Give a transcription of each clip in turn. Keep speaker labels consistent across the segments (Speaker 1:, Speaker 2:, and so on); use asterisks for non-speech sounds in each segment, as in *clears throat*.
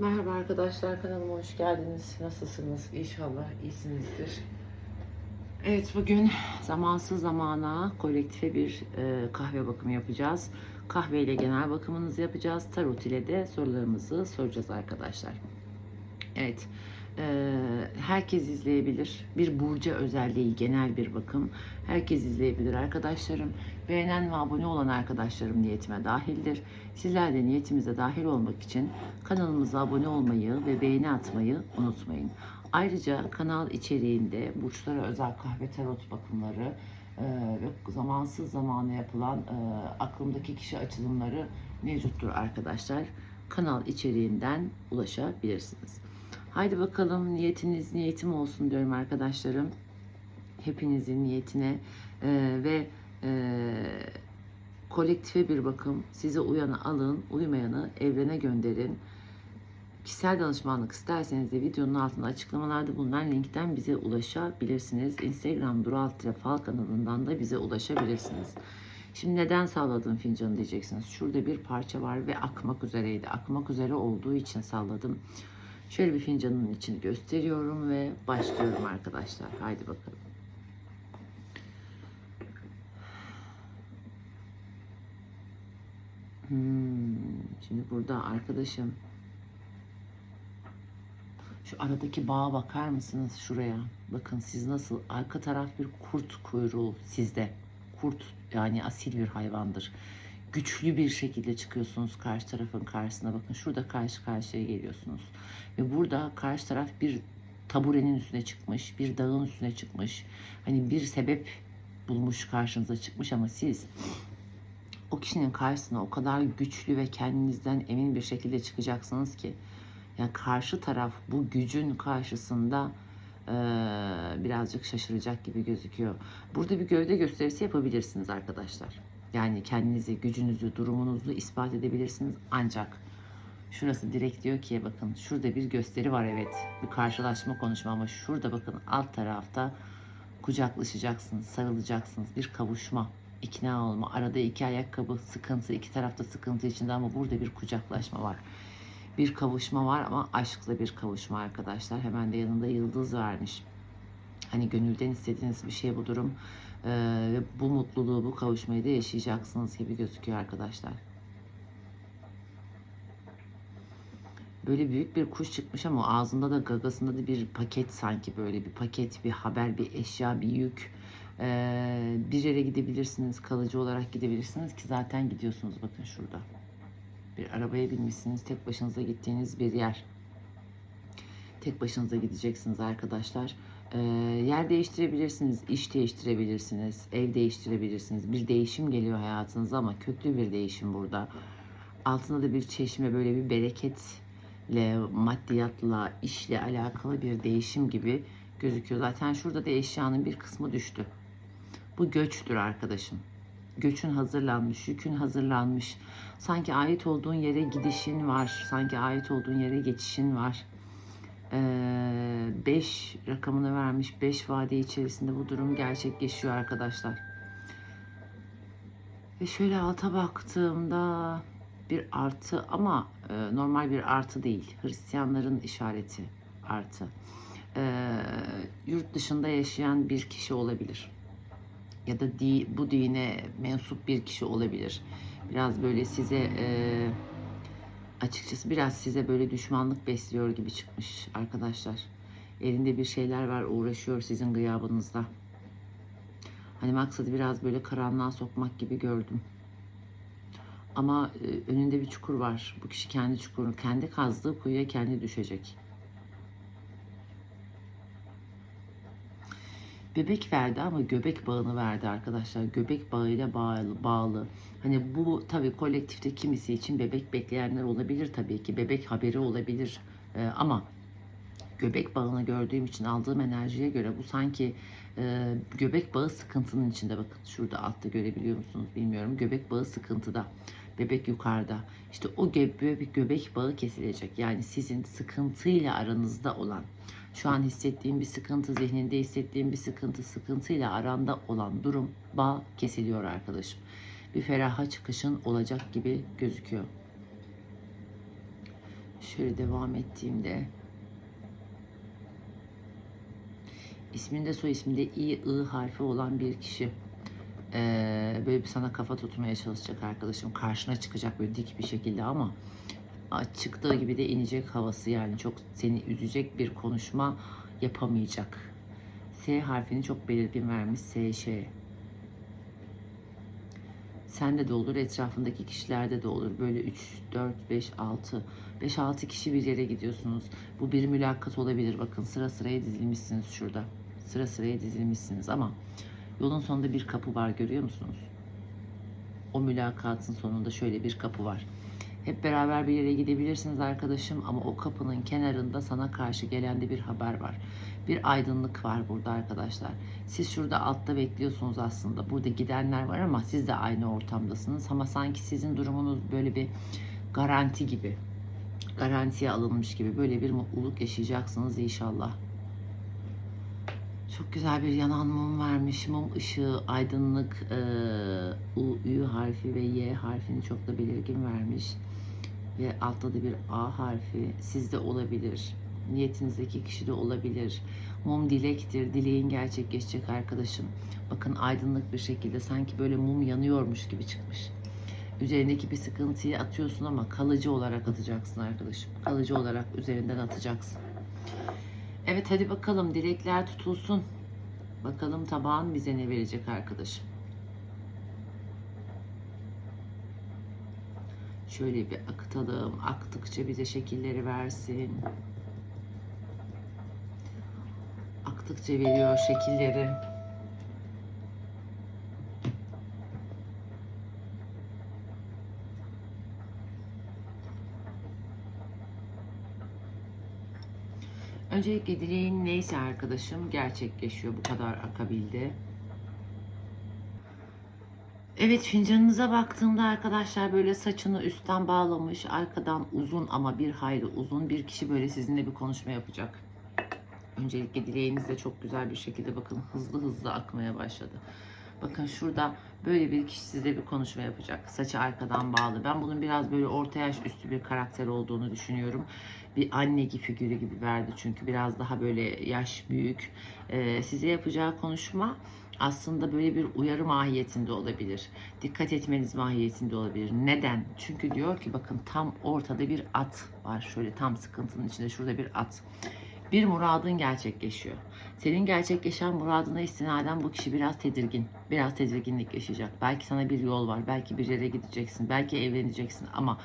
Speaker 1: Merhaba arkadaşlar kanalıma hoş geldiniz. Nasılsınız? İnşallah iyisinizdir. Evet bugün zamansız zamana kolektife bir e, kahve bakımı yapacağız. Kahve ile genel bakımınızı yapacağız. Tarot ile de sorularımızı soracağız arkadaşlar. Evet. E, herkes izleyebilir. Bir burca özel değil, genel bir bakım. Herkes izleyebilir arkadaşlarım. Beğenen ve abone olan arkadaşlarım niyetime dahildir. Sizler de niyetimize dahil olmak için kanalımıza abone olmayı ve beğeni atmayı unutmayın. Ayrıca kanal içeriğinde burçlara özel kahve tarot bakımları e, ve zamansız zamana yapılan e, aklımdaki kişi açılımları mevcuttur arkadaşlar. Kanal içeriğinden ulaşabilirsiniz. Haydi bakalım niyetiniz niyetim olsun diyorum arkadaşlarım. Hepinizin niyetine e, ve e, kolektife bir bakım. Size uyanı alın, uymayanı evrene gönderin. Kişisel danışmanlık isterseniz de videonun altında açıklamalarda bulunan linkten bize ulaşabilirsiniz. Instagram Duraltre Fal kanalından da bize ulaşabilirsiniz. Şimdi neden salladım fincanı diyeceksiniz. Şurada bir parça var ve akmak üzereydi. Akmak üzere olduğu için salladım. Şöyle bir fincanın içini gösteriyorum ve başlıyorum arkadaşlar. Haydi bakalım. Hmm, şimdi burada arkadaşım şu aradaki bağa bakar mısınız şuraya? Bakın siz nasıl arka taraf bir kurt kuyruğu sizde. Kurt yani asil bir hayvandır. Güçlü bir şekilde çıkıyorsunuz karşı tarafın karşısına. Bakın şurada karşı karşıya geliyorsunuz. Ve burada karşı taraf bir taburenin üstüne çıkmış, bir dağın üstüne çıkmış. Hani bir sebep bulmuş karşınıza çıkmış ama siz o kişinin karşısına o kadar güçlü ve kendinizden emin bir şekilde çıkacaksınız ki yani karşı taraf bu gücün karşısında birazcık şaşıracak gibi gözüküyor. Burada bir gövde gösterisi yapabilirsiniz arkadaşlar. Yani kendinizi, gücünüzü, durumunuzu ispat edebilirsiniz ancak şurası direkt diyor ki bakın şurada bir gösteri var evet. Bir karşılaşma konuşma ama şurada bakın alt tarafta kucaklaşacaksınız, sarılacaksınız. Bir kavuşma, ikna olma. Arada iki ayakkabı sıkıntı, iki tarafta sıkıntı içinde ama burada bir kucaklaşma var. Bir kavuşma var ama aşkla bir kavuşma arkadaşlar. Hemen de yanında yıldız vermiş. Hani gönülden istediğiniz bir şey bu durum. Ee, bu mutluluğu, bu kavuşmayı da yaşayacaksınız gibi gözüküyor arkadaşlar. Böyle büyük bir kuş çıkmış ama ağzında da gagasında da bir paket sanki böyle bir paket, bir haber, bir eşya, bir yük. Ee, bir yere gidebilirsiniz, kalıcı olarak gidebilirsiniz ki zaten gidiyorsunuz bakın şurada. Bir arabaya binmişsiniz, tek başınıza gittiğiniz bir yer. Tek başınıza gideceksiniz arkadaşlar. Ee, yer değiştirebilirsiniz, iş değiştirebilirsiniz, ev değiştirebilirsiniz. Bir değişim geliyor hayatınıza ama köklü bir değişim burada. Altında da bir çeşme böyle bir bereketle, maddiyatla, işle alakalı bir değişim gibi gözüküyor. Zaten şurada da eşyanın bir kısmı düştü. Bu göçtür arkadaşım. Göçün hazırlanmış, yükün hazırlanmış. Sanki ait olduğun yere gidişin var. Sanki ait olduğun yere geçişin var. 5 rakamını vermiş. 5 vade içerisinde bu durum gerçekleşiyor arkadaşlar. Ve şöyle alta baktığımda bir artı ama e, normal bir artı değil. Hristiyanların işareti artı. E, yurt dışında yaşayan bir kişi olabilir. Ya da di, bu dine mensup bir kişi olabilir. Biraz böyle size e, açıkçası biraz size böyle düşmanlık besliyor gibi çıkmış arkadaşlar. Elinde bir şeyler var uğraşıyor sizin gıyabınızda. Hani maksadı biraz böyle karanlığa sokmak gibi gördüm. Ama e, önünde bir çukur var. Bu kişi kendi çukurunu, kendi kazdığı kuyuya kendi düşecek. Bebek verdi ama göbek bağını verdi arkadaşlar. Göbek bağıyla bağlı. bağlı. Hani bu tabii kolektifte kimisi için bebek bekleyenler olabilir tabii ki. Bebek haberi olabilir. Ee, ama göbek bağını gördüğüm için aldığım enerjiye göre bu sanki e, göbek bağı sıkıntının içinde bakın şurada altta görebiliyor musunuz bilmiyorum göbek bağı sıkıntıda bebek yukarıda. İşte o göbek, göbek bağı kesilecek. Yani sizin sıkıntıyla aranızda olan şu an hissettiğim bir sıkıntı zihninde hissettiğim bir sıkıntı sıkıntıyla aranda olan durum bağ kesiliyor arkadaşım. Bir feraha çıkışın olacak gibi gözüküyor. Şöyle devam ettiğimde. İsminde soy isminde İ, I harfi olan bir kişi. Ee, böyle bir sana kafa tutmaya çalışacak arkadaşım. Karşına çıkacak böyle dik bir şekilde ama çıktığı gibi de inecek havası yani çok seni üzecek bir konuşma yapamayacak. S harfini çok belirgin vermiş. S, Ş. Sende de olur, etrafındaki kişilerde de olur. Böyle 3, 4, 5, 6, 5, 6 kişi bir yere gidiyorsunuz. Bu bir mülakat olabilir. Bakın sıra sıraya dizilmişsiniz şurada. Sıra sıraya dizilmişsiniz ama yolun sonunda bir kapı var görüyor musunuz? O mülakatın sonunda şöyle bir kapı var. Hep beraber bir yere gidebilirsiniz arkadaşım ama o kapının kenarında sana karşı gelen de bir haber var. Bir aydınlık var burada arkadaşlar. Siz şurada altta bekliyorsunuz aslında. Burada gidenler var ama siz de aynı ortamdasınız. Ama sanki sizin durumunuz böyle bir garanti gibi. Garantiye alınmış gibi. Böyle bir mutluluk yaşayacaksınız inşallah. Çok güzel bir yanan mum vermiş. Mum ışığı, aydınlık, eee, U, Ü harfi ve Y harfini çok da belirgin vermiş. Ve altta da bir A harfi sizde olabilir. Niyetinizdeki kişi de olabilir. Mum dilektir. Dileğin gerçekleşecek arkadaşım. Bakın aydınlık bir şekilde sanki böyle mum yanıyormuş gibi çıkmış. Üzerindeki bir sıkıntıyı atıyorsun ama kalıcı olarak atacaksın arkadaşım. Kalıcı olarak üzerinden atacaksın. Evet hadi bakalım dilekler tutulsun. Bakalım tabağın bize ne verecek arkadaşım. Şöyle bir akıtalım. Aktıkça bize şekilleri versin. Aktıkça veriyor şekilleri. Öncelikle dileğin neyse arkadaşım gerçekleşiyor bu kadar akabilde. Evet fincanınıza baktığımda arkadaşlar böyle saçını üstten bağlamış arkadan uzun ama bir hayli uzun bir kişi böyle sizinle bir konuşma yapacak. Öncelikle dileğiniz de çok güzel bir şekilde bakın hızlı hızlı akmaya başladı. Bakın şurada böyle bir kişi size bir konuşma yapacak. Saçı arkadan bağlı. Ben bunun biraz böyle orta yaş üstü bir karakter olduğunu düşünüyorum. Bir anne gibi figürü gibi verdi çünkü biraz daha böyle yaş büyük. Ee, size yapacağı konuşma aslında böyle bir uyarı mahiyetinde olabilir. Dikkat etmeniz mahiyetinde olabilir. Neden? Çünkü diyor ki bakın tam ortada bir at var. Şöyle tam sıkıntının içinde şurada bir at bir muradın gerçekleşiyor. Senin gerçekleşen muradına istinaden bu kişi biraz tedirgin, biraz tedirginlik yaşayacak. Belki sana bir yol var, belki bir yere gideceksin, belki evleneceksin ama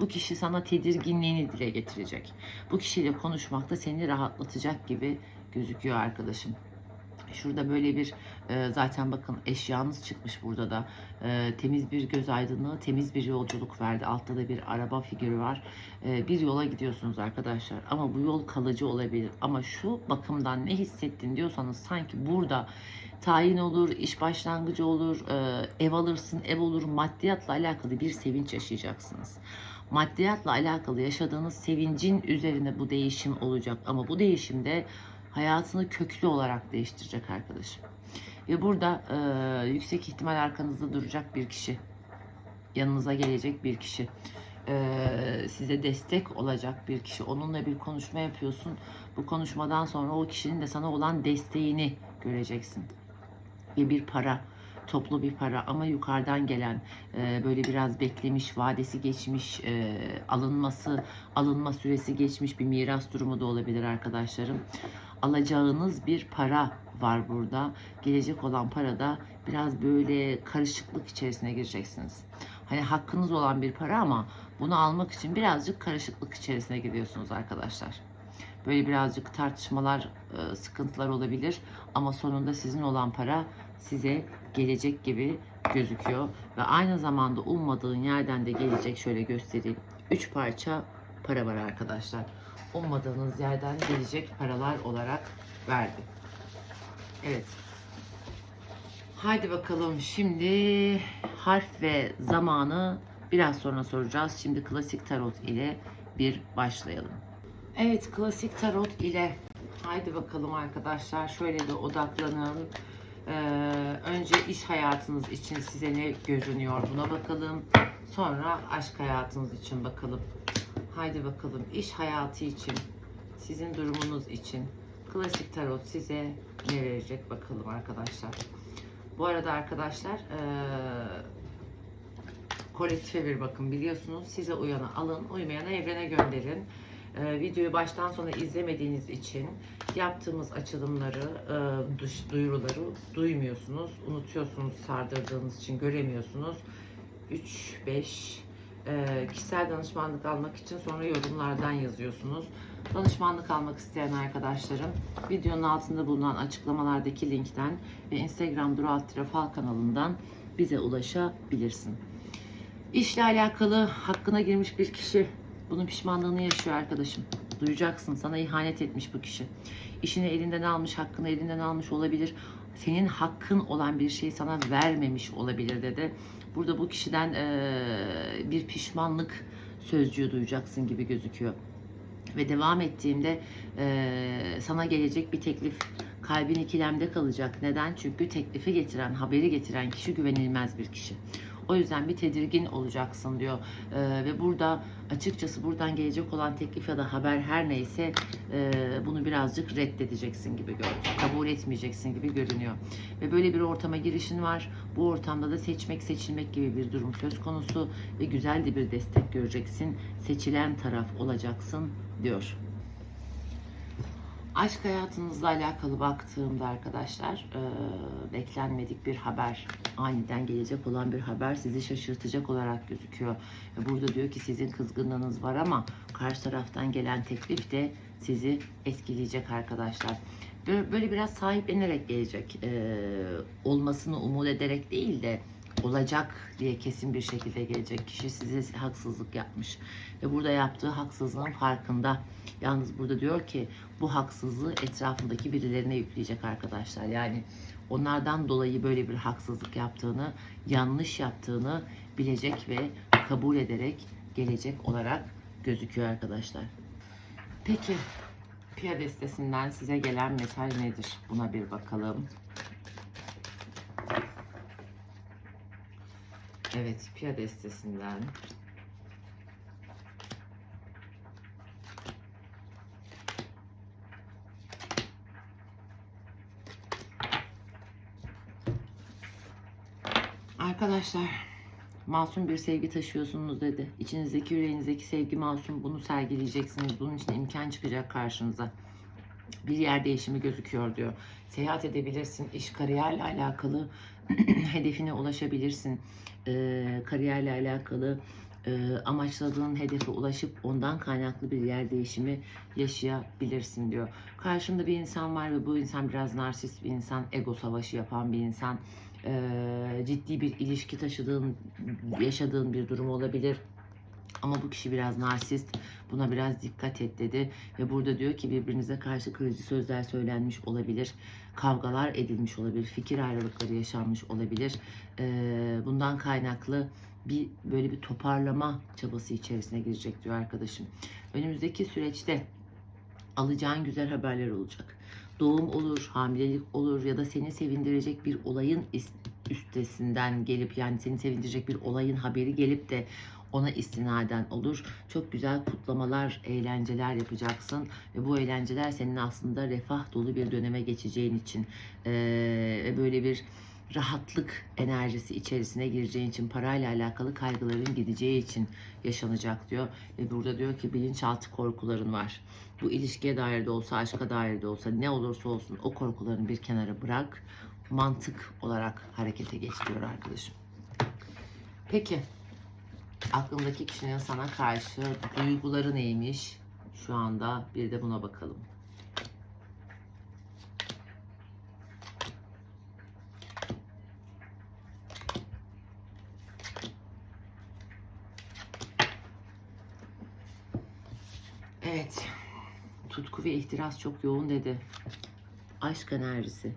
Speaker 1: bu kişi sana tedirginliğini dile getirecek. Bu kişiyle konuşmakta seni rahatlatacak gibi gözüküyor arkadaşım. Şurada böyle bir e, zaten bakın eşyanız çıkmış burada da E, temiz bir göz aydınlığı, temiz bir yolculuk verdi. Altta da bir araba figürü var. E, bir yola gidiyorsunuz arkadaşlar ama bu yol kalıcı olabilir. Ama şu bakımdan ne hissettin diyorsanız sanki burada tayin olur, iş başlangıcı olur, e, ev alırsın, ev olur, maddiyatla alakalı bir sevinç yaşayacaksınız. Maddiyatla alakalı yaşadığınız sevincin üzerine bu değişim olacak ama bu değişimde hayatını köklü olarak değiştirecek arkadaşım. Ve burada e, yüksek ihtimal arkanızda duracak bir kişi. Yanınıza gelecek bir kişi. E, size destek olacak bir kişi. Onunla bir konuşma yapıyorsun. Bu konuşmadan sonra o kişinin de sana olan desteğini göreceksin. Ve bir para toplu bir para ama yukarıdan gelen e, böyle biraz beklemiş vadesi geçmiş e, alınması alınma süresi geçmiş bir miras durumu da olabilir arkadaşlarım alacağınız bir para var burada. Gelecek olan parada biraz böyle karışıklık içerisine gireceksiniz. Hani hakkınız olan bir para ama bunu almak için birazcık karışıklık içerisine giriyorsunuz arkadaşlar. Böyle birazcık tartışmalar, e, sıkıntılar olabilir ama sonunda sizin olan para size gelecek gibi gözüküyor ve aynı zamanda ummadığın yerden de gelecek şöyle göstereyim. 3 parça para var arkadaşlar ummadığınız yerden gelecek paralar olarak verdi. Evet. Haydi bakalım şimdi harf ve zamanı biraz sonra soracağız. Şimdi klasik tarot ile bir başlayalım. Evet klasik tarot ile haydi bakalım arkadaşlar şöyle de odaklanın. Ee, önce iş hayatınız için size ne görünüyor buna bakalım. Sonra aşk hayatınız için bakalım. Haydi bakalım iş hayatı için, sizin durumunuz için klasik tarot size ne verecek bakalım arkadaşlar. Bu arada arkadaşlar eee kolektife bir bakın biliyorsunuz. Size uyanı alın, uymayana evrene gönderin. Eee, videoyu baştan sona izlemediğiniz için yaptığımız açılımları, dış duyuruları duymuyorsunuz. Unutuyorsunuz sardırdığınız için göremiyorsunuz. 3, 5 eee, kişisel danışmanlık almak için sonra yorumlardan yazıyorsunuz. Danışmanlık almak isteyen arkadaşlarım videonun altında bulunan açıklamalardaki linkten ve Instagram Duru Alt Fal kanalından bize ulaşabilirsin. İşle alakalı hakkına girmiş bir kişi bunun pişmanlığını yaşıyor arkadaşım. Duyacaksın sana ihanet etmiş bu kişi. İşini elinden almış, hakkını elinden almış olabilir. Senin hakkın olan bir şeyi sana vermemiş olabilir dedi. Burada bu kişiden eee, bir pişmanlık sözcüğü duyacaksın gibi gözüküyor. Ve devam ettiğimde eee, sana gelecek bir teklif kalbin ikilemde kalacak. Neden? Çünkü teklifi getiren, haberi getiren kişi güvenilmez bir kişi. O yüzden bir tedirgin olacaksın diyor. Eee, ve burada açıkçası buradan gelecek olan teklif ya da haber her neyse eee, bunu birazcık reddedeceksin gibi gördüm. Kabul etmeyeceksin gibi görünüyor. Ve böyle bir ortama girişin var. Bu ortamda da seçmek seçilmek gibi bir durum söz konusu ve güzel de bir destek göreceksin. Seçilen taraf olacaksın diyor. Aşk hayatınızla alakalı baktığımda arkadaşlar eee, beklenmedik bir haber, aniden gelecek olan bir haber sizi şaşırtacak olarak gözüküyor. Burada diyor ki sizin kızgınlığınız var ama karşı taraftan gelen teklif de sizi etkileyecek arkadaşlar. Böyle, biraz sahiplenerek gelecek, eee, olmasını umut ederek değil de olacak diye kesin bir şekilde gelecek kişi size haksızlık yapmış ve burada yaptığı haksızlığın farkında. Yalnız burada diyor ki bu haksızlığı etrafındaki birilerine yükleyecek arkadaşlar. Yani onlardan dolayı böyle bir haksızlık yaptığını, yanlış yaptığını bilecek ve kabul ederek gelecek olarak gözüküyor arkadaşlar. Peki Pia destesinden size gelen mesaj nedir? Buna bir bakalım. Evet, Pia destesinden Arkadaşlar, masum bir sevgi taşıyorsunuz dedi. İçinizdeki yüreğinizdeki sevgi masum. Bunu sergileyeceksiniz. Bunun için imkan çıkacak karşınıza. Bir yer değişimi gözüküyor diyor. Seyahat edebilirsin. İş kariyerle alakalı *clears throat* hedefine ulaşabilirsin. Ee, kariyerle alakalı e, amaçladığın hedefe ulaşıp ondan kaynaklı bir yer değişimi yaşayabilirsin diyor. Karşında bir insan var ve bu insan biraz narsist bir insan, ego savaşı yapan bir insan. Ee, ciddi bir ilişki taşıdığın, yaşadığın bir durum olabilir. Ama bu kişi biraz narsist. Buna biraz dikkat et dedi. Ve burada diyor ki birbirinize karşı kırıcı sözler söylenmiş olabilir. Kavgalar edilmiş olabilir. Fikir ayrılıkları yaşanmış olabilir. Ee, bundan kaynaklı bir böyle bir toparlama çabası içerisine girecek diyor arkadaşım. Önümüzdeki süreçte alacağın güzel haberler olacak. Doğum olur, hamilelik olur ya da seni sevindirecek bir olayın üstesinden gelip yani seni sevindirecek bir olayın haberi gelip de ona istinaden olur. Çok güzel kutlamalar, eğlenceler yapacaksın ve bu eğlenceler senin aslında refah dolu bir döneme geçeceğin için ve böyle bir rahatlık enerjisi içerisine gireceğin için parayla alakalı kaygıların gideceği için yaşanacak diyor. Ve burada diyor ki bilinçaltı korkuların var. Bu ilişkiye dair de olsa, aşka dair de olsa ne olursa olsun o korkularını bir kenara bırak. Mantık olarak harekete geç diyor arkadaşım. Peki aklındaki kişinin sana karşı duyguları neymiş? Şu anda bir de buna bakalım. Evet. Tutku ve ihtiras çok yoğun dedi. Aşk enerjisi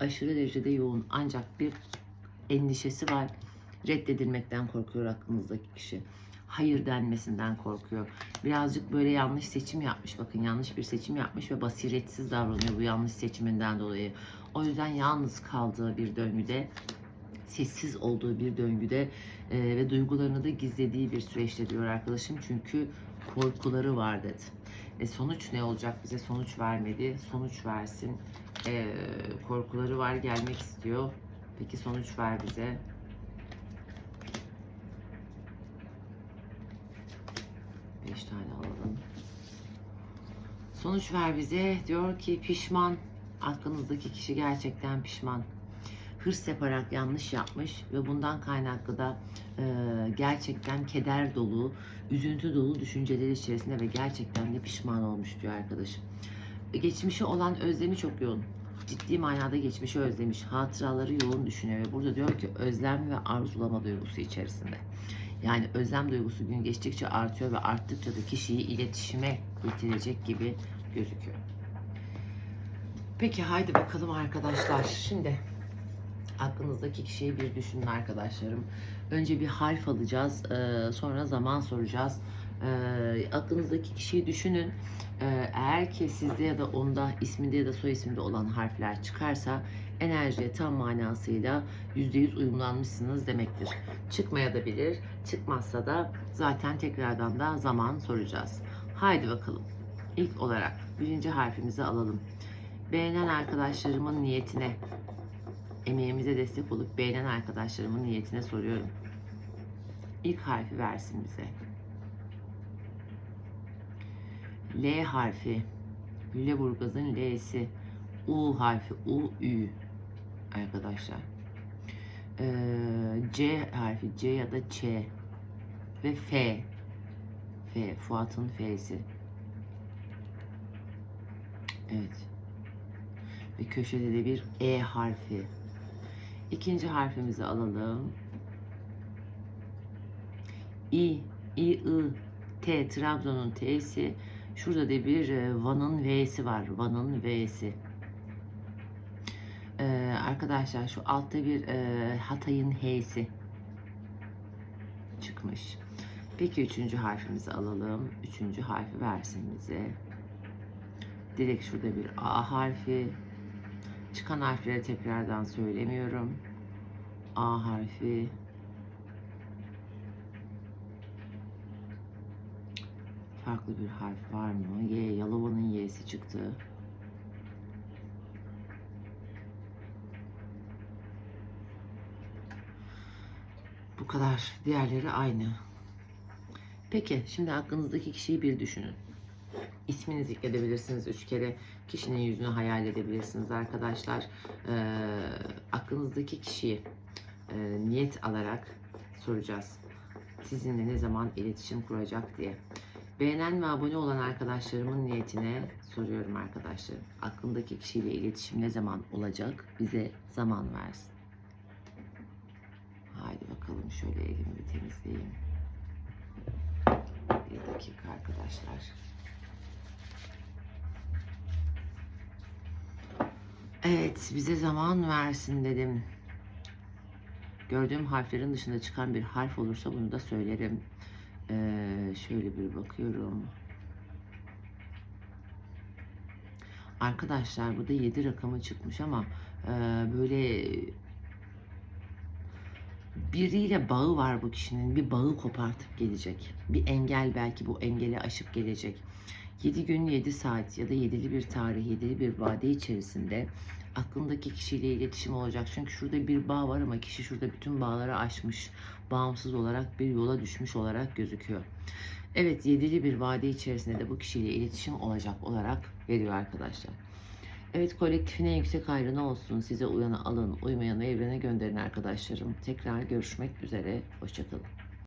Speaker 1: aşırı derecede yoğun ancak bir endişesi var. Reddedilmekten korkuyor aklınızdaki kişi. Hayır denmesinden korkuyor. Birazcık böyle yanlış seçim yapmış. Bakın yanlış bir seçim yapmış ve basiretsiz davranıyor bu yanlış seçiminden dolayı. O yüzden yalnız kaldığı bir döngüde sessiz olduğu bir döngüde e, ve duygularını da gizlediği bir süreçte diyor arkadaşım. Çünkü korkuları var dedi. E sonuç ne olacak? Bize sonuç vermedi. Sonuç versin. E, korkuları var, gelmek istiyor. Peki sonuç ver bize. Beş tane alalım. Sonuç ver bize. Diyor ki pişman. Aklınızdaki kişi gerçekten pişman. Hırs yaparak yanlış yapmış ve bundan kaynaklı da e, gerçekten keder dolu, üzüntü dolu düşünceler içerisinde ve gerçekten de pişman olmuş diyor arkadaşım. E, Geçmişi olan özlemi çok yoğun. Ciddi manada geçmişi özlemiş. Hatıraları yoğun düşünüyor ve burada diyor ki özlem ve arzulama duygusu içerisinde. Yani özlem duygusu gün geçtikçe artıyor ve arttıkça da kişiyi iletişime getirecek gibi gözüküyor. Peki haydi bakalım arkadaşlar. Şimdi aklınızdaki kişiyi bir düşünün arkadaşlarım. Önce bir harf alacağız. eee, Sonra zaman soracağız. Eee, Aklınızdaki kişiyi düşünün. Eee, Eğer ki sizde ya da onda isminde ya da soy isminde olan harfler çıkarsa enerjiye tam manasıyla %100 uyumlanmışsınız demektir. Çıkmaya da bilir. Çıkmazsa da zaten tekrardan da zaman soracağız. Haydi bakalım. İlk olarak birinci harfimizi alalım. Beğenen arkadaşlarımın niyetine, emeğimize destek olup beğenen arkadaşlarımın niyetine soruyorum. İlk harfi versin bize. L harfi. Lüleburgaz'ın L'si. U harfi. U, Ü. Arkadaşlar. Ee, C harfi. C ya da Ç. Ve F. F. Fuat'ın F'si. Evet. Ve köşede de bir E harfi. İkinci harfimizi alalım. İ, İ, I, T, Trabzon'un T'si. Şurada da bir e, Van'ın V'si var. Van'ın V'si. Arkadaşlar şu altta bir e, Hatay'ın H'si çıkmış. Peki üçüncü harfimizi alalım. Üçüncü harfi versin bize. Direkt şurada bir A harfi. Çıkan harfleri tekrardan söylemiyorum. A harfi. Farklı bir harf var mı? Y, Yalova'nın Y'si çıktı. Kadar. Diğerleri aynı. Peki, şimdi aklınızdaki kişiyi bir düşünün. İsmini zikredebilirsiniz üç kere. Kişinin yüzünü hayal edebilirsiniz arkadaşlar. Ee, aklınızdaki kişiyi e, niyet alarak soracağız. Sizinle ne zaman iletişim kuracak diye. Beğenen ve abone olan arkadaşlarımın niyetine soruyorum arkadaşlar. Aklındaki kişiyle iletişim ne zaman olacak? Bize zaman versin. Haydi bakalım şöyle elimi bir temizleyeyim. Bir dakika arkadaşlar. Evet, bize zaman versin dedim. Gördüğüm harflerin dışında çıkan bir harf olursa bunu da söylerim. Ee, şöyle bir bakıyorum. Arkadaşlar burada 7 rakamı çıkmış ama e, böyle biriyle bağı var bu kişinin. Bir bağı kopartıp gelecek. Bir engel belki bu engeli aşıp gelecek. 7 gün 7 saat ya da 7'li bir tarih, 7'li bir vade içerisinde aklındaki kişiyle iletişim olacak. Çünkü şurada bir bağ var ama kişi şurada bütün bağları aşmış. Bağımsız olarak bir yola düşmüş olarak gözüküyor. Evet 7'li bir vade içerisinde de bu kişiyle iletişim olacak olarak veriyor arkadaşlar. Evet kolektifin en yüksek hayrına olsun. Size uyanı alın, uymayanı evrene gönderin arkadaşlarım. Tekrar görüşmek üzere. Hoşçakalın.